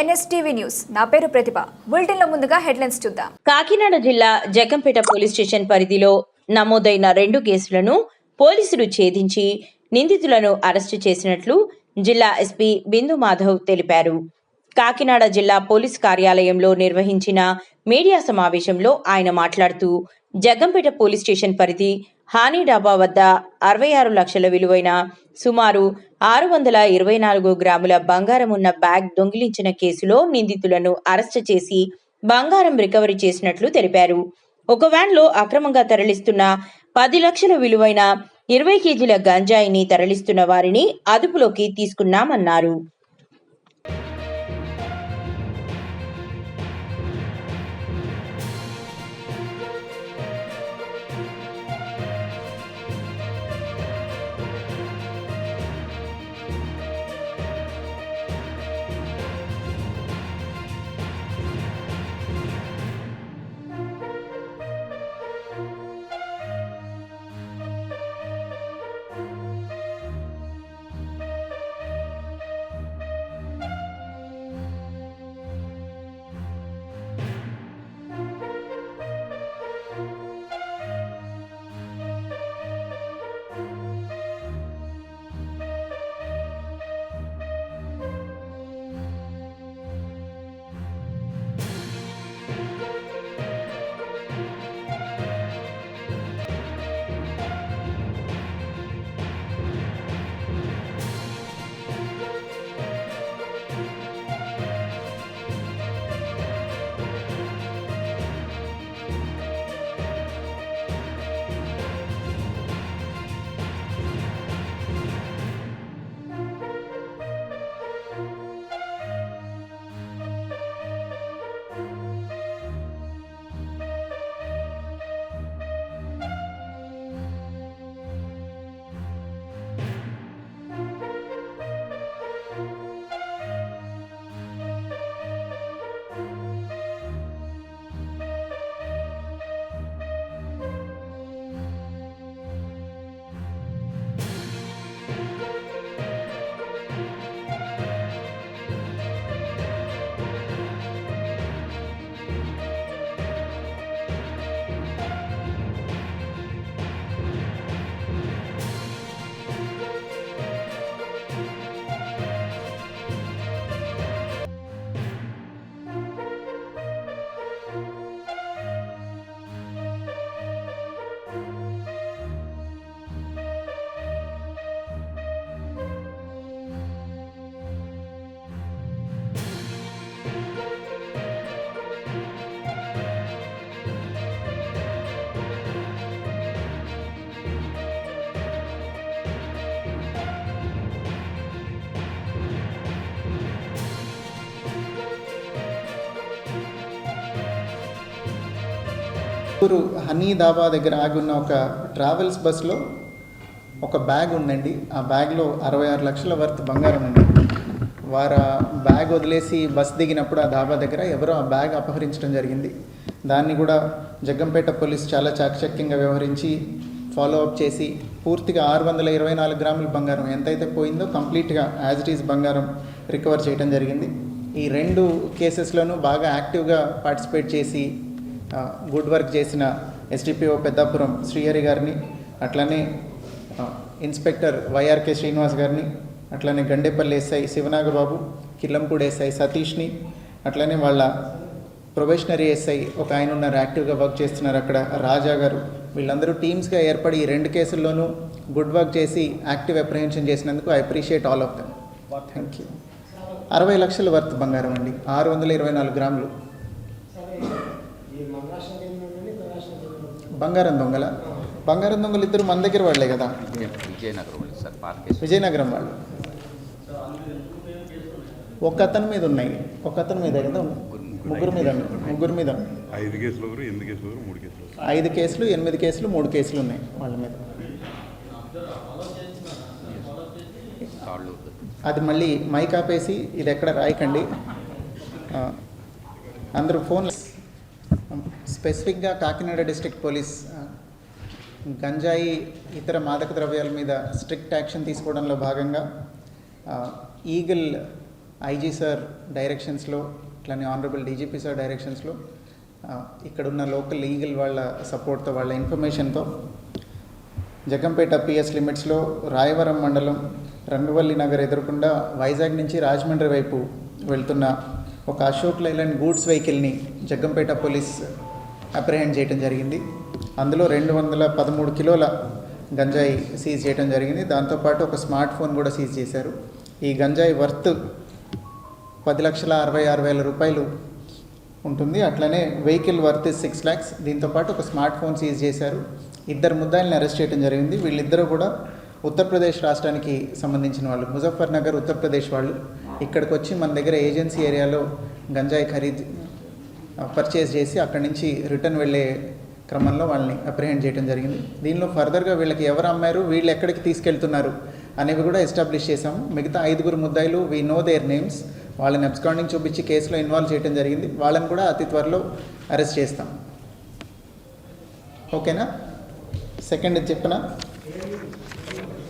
NSTV news. నా పేరు ప్రతిభ. బులెటిన్లో ముందుగా హెడ్లైన్స్ చూద్దాం. కాకినాడ జిల్లా జగంపేట పోలీస్ స్టేషన్ పరిధిలో నమోదైన రెండు కేసులను పోలీసులు ఛేదించి నిందితులను అరెస్టు చేసినట్లు జిల్లా ఎస్పీ బిందు మాధవ్ తెలిపారు. కాకినాడ జిల్లా పోలీస్ కార్యాలయంలో నిర్వహించిన మీడియా సమావేశంలో ఆయన మాట్లాడుతూ జగ్గంపేట పోలీస్ స్టేషన్ పరిధి హానీ డాబా వద్ద అరవై ఆరు లక్షల విలువైన సుమారు ఆరు వందల ఇరవై నాలుగు గ్రాముల బంగారం ఉన్న బ్యాగ్ దొంగిలించిన కేసులో నిందితులను అరెస్టు చేసి బంగారం రికవరీ చేసినట్లు తెలిపారు. ఒక వ్యాన్లో అక్రమంగా తరలిస్తున్న పది లక్షల విలువైన ఇరవై కేజీల గంజాయిని తరలిస్తున్న వారిని అదుపులోకి తీసుకున్నామన్నారు. ఊరు హనీ దాబా దగ్గర ఆగి ఉన్న ఒక ట్రావెల్స్ బస్సులో ఒక బ్యాగ్ ఉందండి. ఆ బ్యాగ్లో అరవై ఆరు లక్షల వర్త్ బంగారం ఉంది వారు ఆ బ్యాగ్ వదిలేసి బస్ దిగినప్పుడు ఆ దాబా దగ్గర ఎవరో ఆ బ్యాగ్ అపహరించడం జరిగింది. దాన్ని కూడా జగ్గంపేట పోలీస్ చాలా చాకచక్యంగా వ్యవహరించి ఫాలో అప్ చేసి పూర్తిగా ఆరు వందల ఇరవై నాలుగు గ్రాముల బంగారం ఎంతైతే పోయిందో కంప్లీట్గా యాజ్ ఇట్ ఈస్ బంగారం రికవర్ చేయడం జరిగింది. ఈ రెండు కేసెస్లోనూ బాగా యాక్టివ్గా పార్టిసిపేట్ చేసి గుడ్ వర్క్ చేసిన ఎస్డిపిఓ పెద్దాపురం శ్రీహరి గారిని అట్లనే ఇన్స్పెక్టర్ వైఆర్కే శ్రీనివాస్ గారిని అట్లనే గండేపల్లి ఎస్ఐ శివనాగబాబు కిల్లంపూడి ఎస్ఐ సతీష్ని అట్లనే వాళ్ళ ప్రొబేషనరీ ఎస్ఐ ఒక ఆయన ఉన్నారు యాక్టివ్గా వర్క్ చేస్తున్నారు అక్కడ రాజా గారు. వీళ్ళందరూ టీమ్స్గా ఏర్పడి ఈ రెండు కేసుల్లోనూ గుడ్ వర్క్ చేసి యాక్టివ్ అప్రహెన్షన్ చేసినందుకు I appreciate all of them thank you అరవై లక్షల వర్త్ బంగారం అండి ఆరు వందల ఇరవై నాలుగు గ్రాములు. బంగారం దొంగల? బంగారం దొంగలు ఇద్దరు మన దగ్గర వాళ్ళే కదా? విజయనగరం వాళ్ళు. ఒక అతని మీద ఉన్నాయి. ఒక అతని మీద కదా ముగ్గురు మీద. ముగ్గురు మీద ఉన్నాయి. ఐదు కేసులు ఎనిమిది కేసులు మూడు కేసులు. ఐదు కేసులు ఎనిమిది కేసులు మూడు కేసులు ఉన్నాయి వాళ్ళ మీద. అది మళ్ళీ మైక్ ఆపేసి ఇది ఎక్కడ రాయకండి. అందరూ ఫోన్ స్పెసిఫిక్గా కాకినాడ డిస్ట్రిక్ట్ పోలీస్ గంజాయి ఇతర మాదక ద్రవ్యాల మీద స్ట్రిక్ట్ యాక్షన్ తీసుకోవడంలో భాగంగా ఈగల్ ఈగిల్ ఐజీ సార్ డైరెక్షన్స్లో అట్లానే ఆనరబుల్ డీజీపీ సార్ డైరెక్షన్స్లో ఇక్కడ ఇక్కడున్న లోకల్ ఈగల్ వాళ్ళ సపోర్ట్తో వాళ్ళ ఇన్ఫర్మేషన్తో జగంపేట పిఎస్ లిమిట్స్లో రాయవరం మండలం రంగవల్లి నగర్ ఎదురకుండా వైజాగ్ నుంచి రాజమండ్రి వైపు వెళ్తున్న ఒక అశోక్ లైలాండ్ గూడ్స్ వెహికల్ని జగ్గంపేట పోలీస్ అప్రహెండ్ చేయడం జరిగింది. అందులో రెండు వందల పదమూడు కిలోల గంజాయి సీజ్ చేయడం జరిగింది. దాంతోపాటు ఒక స్మార్ట్ ఫోన్ కూడా సీజ్ చేశారు. ఈ గంజాయి వర్త్ పది లక్షల అరవై ఆరు వేల రూపాయలు ఉంటుంది. అట్లనే వెహికల్ వర్త్ సిక్స్ ల్యాక్స్ దీంతోపాటు ఒక స్మార్ట్ ఫోన్ సీజ్ చేశారు. ఇద్దరు ముద్దాయిల్ని అరెస్ట్ చేయడం జరిగింది. వీళ్ళిద్దరూ కూడా ఉత్తరప్రదేశ్ రాష్ట్రానికి సంబంధించిన వాళ్ళు. ముజఫర్నగర్ ఉత్తరప్రదేశ్ వాళ్ళు. ఇక్కడికి వచ్చి మన దగ్గర ఏజెన్సీ ఏరియాలో గంజాయి ఖరీదు పర్చేస్ చేసి అక్కడి నుంచి రిటర్న్ వెళ్ళే క్రమంలో వాళ్ళని అప్రిహెండ్ చేయడం జరిగింది. దీనిలో ఫర్దర్గా వీళ్ళకి ఎవరు అమ్మారు వీళ్ళు ఎక్కడికి తీసుకెళ్తున్నారు అనేవి కూడా ఎస్టాబ్లిష్ చేశాము. మిగతా ఐదుగురు ముద్దాయిలు వీ నో దేర్ నేమ్స్ వాళ్ళని అబ్స్కాండింగ్ చూపించి కేసులో ఇన్వాల్వ్ చేయడం జరిగింది. వాళ్ళని కూడా అతి త్వరలో అరెస్ట్ చేస్తాం. ఓకేనా సెకండ్ చెప్పనా?